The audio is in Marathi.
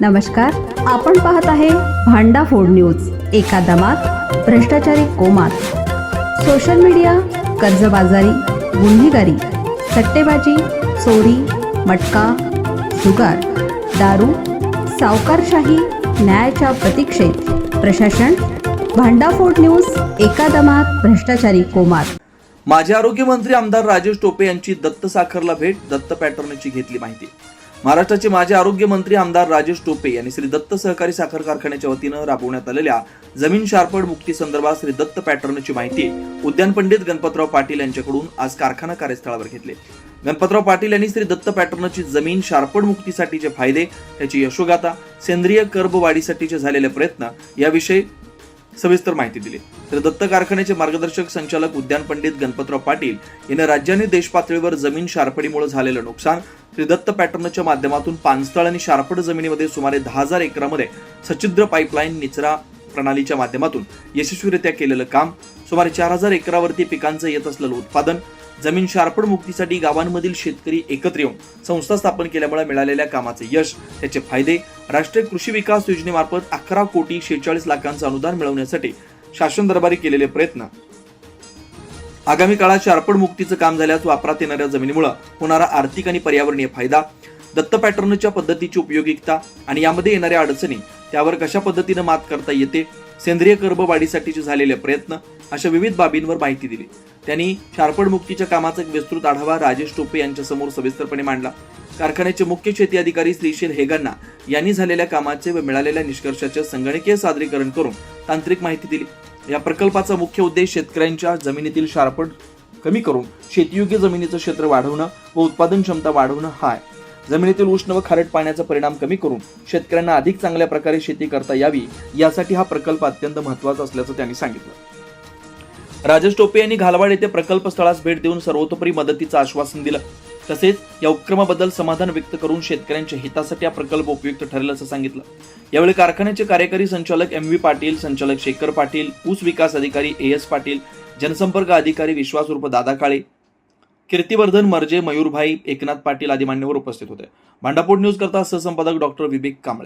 नमस्कार आपण पाहत आहे भांडा फोड न्यूज एका दमात भ्रष्टाचारी कोमात. सोशल मीडिया कर्जबाजारी गुन्हेगारी सट्टेबाजी चोरी मटका जुगार दारू सावकारशाही न्यायाच्या प्रतीक्षेत. प्रशासन भांडाफोड न्यूज एका दमात भ्रष्टाचारी कोमात. माजी आरोग्य मंत्री आमदार राजेश टोपे यांची दत्त साखरला भेट दत्त पॅटर्नची घेतली माहिती. महाराष्ट्राचे माजी आरोग्य मंत्री आमदार राजेश टोपे यांनी श्री दत्त सहकारी साखर कारखान्याच्या वतीनं राबवण्यात आलेल्या जमीन शारपड मुक्ती संदर्भात श्री दत्त पॅटर्नची माहिती उद्यान पंडित गणपतराव पाटील यांच्याकडून आज कारखाना कार्यस्थळावर घेतली. गणपतराव पाटील यांनी श्री दत्त पॅटर्नची जमीन शारपड मुक्तीसाठीचे फायदे त्याची यशोगाथा सेंद्रिय कर्ब वाढीसाठीचे झालेले प्रयत्न याविषयी सविस्तर माहिती दिली. तर दत्त कारखान्याचे मार्गदर्शक संचालक उद्यान पंडित गणपतराव पाटील यांनी राज्याने देश पातळीवर जमीन शारपडीमुळे झालेलं नुकसान त्रिदत्त पॅटर्नच्या माध्यमातून पानस्थळ आणि शारपट जमिनीमध्ये सुमारे दहा हजार एकरामध्ये सच्छिद्र पाईपलाईन निचरा प्रणालीच्या माध्यमातून यशस्वीरित्या केलेलं काम सुमारे चार हजार एकरावरती पिकांचं येत असलेलं उत्पादन जमीन शारपड मुक्तीसाठी गावांमधील शेतकरी एकत्र येऊन संस्था स्थापन केल्यामुळे मिळालेल्या कामाचे यश त्याचे फायदे राष्ट्रीय कृषी विकास योजनेमार्फत अकरा कोटी शेहेचाळीस लाखांचं अनुदान मिळवण्यासाठी शासन दरबारी केलेले प्रयत्न आगामी काळात शार्पण मुक्तीचं काम झाल्यास वापरात येणाऱ्या जमिनीमुळे होणारा आर्थिक आणि पर्यावरणीय फायदा दत्त पॅटर्नच्या पद्धतीची उपयोगिकता आणि यामध्ये येणाऱ्या अडचणी त्यावर कशा पद्धतीनं मात करता येते सेंद्रिय कर्ब वाढीसाठीचे झालेले प्रयत्न अशा विविध बाबींवर माहिती दिली. त्यांनी शार्पण मुक्तीच्या कामाचा एक विस्तृत आढावा राजेश टोपे यांच्यासमोर सविस्तरपणे मांडला. कारखान्याचे मुख्य शेती अधिकारी श्रीशील हेगांना यांनी झालेल्या कामाचे व मिळालेल्या निष्कर्षाचे संगणकीय सादरीकरण करून तांत्रिक माहिती दिली. या प्रकल्पाचा मुख्य उद्देश शेतकऱ्यांच्या जमिनीतील शारपड कमी करून शेतीयोग्य जमिनीचं क्षेत्र वाढवणं व उत्पादन क्षमता वाढवणं हा आहे जमिनीतील उष्ण व खारट पाण्याचा परिणाम कमी करून शेतकऱ्यांना अधिक चांगल्या प्रकारे शेती करता यावी यासाठी हा प्रकल्प अत्यंत महत्त्वाचा असल्याचं त्यांनी सांगितलं. राजेश टोपे यांनी घालवाड येथे प्रकल्प स्थळास भेट देऊन सर्वतोपरी मदतीचं आश्वासन दिलं. तसेच या उपक्रमाबद्दल समाधान व्यक्त करून शेतकऱ्यांच्या हितासाठी हा प्रकल्प उपयुक्त ठरेल असं सांगितलं. यावेळी कारखान्याचे कार्यकारी संचालक एम व्ही पाटील संचालक शेखर पाटील ऊस विकास अधिकारी ए एस पाटील जनसंपर्क अधिकारी विश्वास उर्फ दादा काळे कीर्तिवर्धन मर्जे मयूरभाई एकनाथ पाटील आदी मान्यवर उपस्थित होते. भांडापूर न्यूज करता सहसंपादक डॉक्टर विवेक कांबळे.